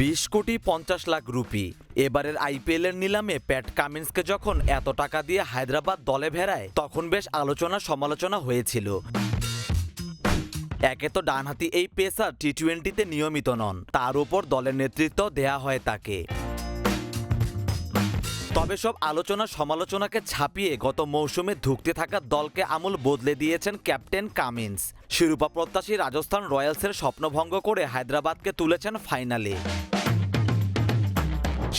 বিশ কোটি পঞ্চাশ লাখ রুপি। এবারের আইপিএলের নিলামে প্যাট কামিন্সকে যখন এত টাকা দিয়ে হায়দ্রাবাদ দলে ভেড়ায়, তখন বেশ আলোচনা সমালোচনা হয়েছিল। একে তো ডানহাতি এই পেসার টি টোয়েন্টিতে নিয়মিত নন, তার উপর দলের নেতৃত্ব দেয়া হয় তাকে। তবে সব আলোচনা সমালোচনাকে ছাপিয়ে গত মৌসুমে ধুঁকতে থাকা দলকে আমূল বদলে দিয়েছেন ক্যাপ্টেন কামিন্স। শিরোপা প্রত্যাশী রাজস্থান রয়্যালসের স্বপ্নভঙ্গ করে হায়দ্রাবাদকে তুলেছেন ফাইনালে।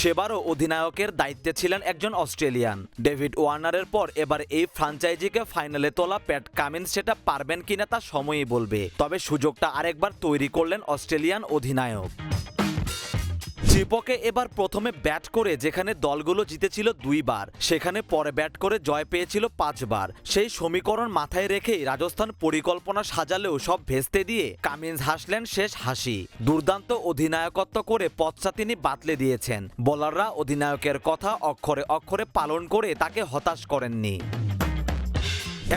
সেবারও অধিনায়কের দায়িত্বে ছিলেন একজন অস্ট্রেলিয়ান। ডেভিড ওয়ার্নারের পর এবার এই ফ্রাঞ্চাইজিকে ফাইনালে তোলা প্যাট কামিন্স সেটা পারবেন কিনা তা সময়ই বলবে। তবে সুযোগটা আরেকবার তৈরি করলেন অস্ট্রেলিয়ান অধিনায়ক। চিপকে এবার প্রথমে ব্যাট করে যেখানে দলগুলো জিতেছিল দুইবার, সেখানে পরে ব্যাট করে জয় পেয়েছিল পাঁচবার। সেই সমীকরণ মাথায় রেখেই রাজস্থান পরিকল্পনা সাজালেও সব ভেস্তে দিয়ে কামিন্স হাসলেন শেষ হাসি। দুর্দান্ত অধিনায়কত্ব করে পথটা তিনি বাতলে দিয়েছেন। বোলাররা অধিনায়কের কথা অক্ষরে অক্ষরে পালন করে তাকে হতাশ করেননি।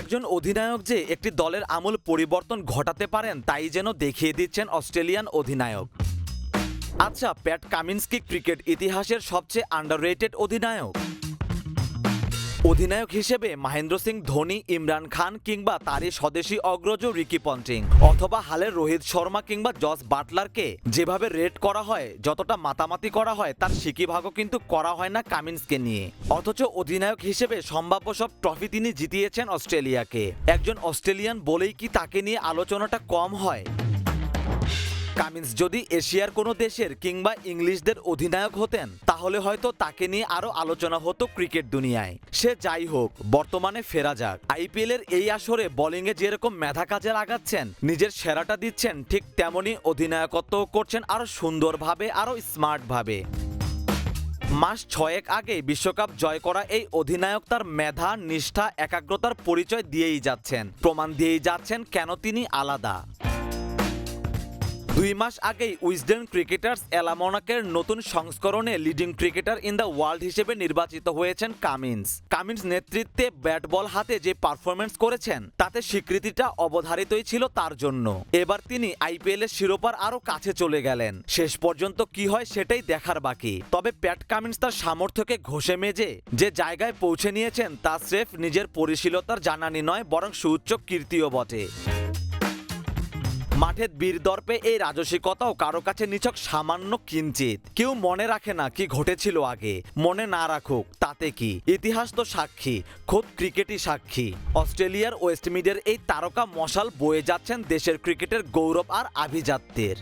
একজন অধিনায়ক যে একটি দলের আমূল পরিবর্তন ঘটাতে পারেন, তাই যেন দেখিয়ে দিচ্ছেন অস্ট্রেলিয়ান অধিনায়ক। আচ্ছা প্যাট কামিন্স কি ক্রিকেট ইতিহাসের সবচেয়ে আন্ডাররেটেড অধিনায়ক? অধিনায়ক হিসেবে মহেন্দ্র সিং, ধোনি, ইমরান খান কিংবা তারই স্বদেশী অগ্রজ রিকি পন্টিং, অথবা হালের রোহিত শর্মা কিংবা জস বাটলারকে যেভাবে রেট করা হয়, যতটা মাতামাতি করা হয়, তার সিকিভাগও কিন্তু করা হয় না কামিন্সকে নিয়ে। অথচ অধিনায়ক হিসেবে সম্ভাব্য সব ট্রফি তিনি জিতিয়েছেন অস্ট্রেলিয়াকে। একজন অস্ট্রেলিয়ান বলেই কি তাকে নিয়ে আলোচনাটা কম হয়? কামিন্স যদি এশিয়ার কোনো দেশের কিংবা ইংলিশদের অধিনায়ক হতেন, তাহলে হয়তো তাকে নিয়ে আরও আলোচনা হতো ক্রিকেট দুনিয়ায়। সে যাই হোক, বর্তমানে ফেরা যাক। আইপিএল এর এই আসরে বোলিংয়ে যেরকম মেধা কাজে লাগাচ্ছেন, নিজের সেরাটা দিচ্ছেন, ঠিক তেমনই অধিনায়কত্ব করছেন আরও সুন্দরভাবে আরও স্মার্টভাবে। মাস ছয়েক আগে বিশ্বকাপ জয় করা এই অধিনায়ক তার মেধা, নিষ্ঠা, একাগ্রতার পরিচয় দিয়েই যাচ্ছেন। প্রমাণ দিয়েই যাচ্ছেন কেন তিনি আলাদা। দুই মাস আগেই উইজডেন ক্রিকেটার্স এলামোনাকের নতুন সংস্করণে leading cricketer in the world হিসেবে নির্বাচিত হয়েছেন কামিন্স। কামিন্স নেতৃত্বে ব্যাট বল হাতে যে পারফরমেন্স করেছেন, তাতে স্বীকৃতিটা অবধারিতই ছিল তার জন্য। এবার তিনি আইপিএল এর শিরোপার আরও কাছে চলে গেলেন। শেষ পর্যন্ত কি হয় সেটাই দেখার বাকি। তবে প্যাট কামিন্স তার সামর্থ্যকে ঘষে মেজে যে জায়গায় পৌঁছে নিয়েছেন, তা স্রেফ নিজের পরিশীলতার জানানি নয়, বরং সুউচ্চ কীর্তিও বটে। মাঠের বীর দর্পে এই রাজসিকতাও কারও কাছে নিছক সামান্য কিঞ্চিত। কেউ মনে রাখে না কি ঘটেছিল আগে। মনে না রাখুক, তাতে কি? ইতিহাস তো সাক্ষী, খোদ ক্রিকেটই সাক্ষী। অস্ট্রেলিয়ার ওয়েস্টমিডের এই তারকা মশাল বয়ে যাচ্ছেন দেশের ক্রিকেটের গৌরব আর আভিজাত্যের।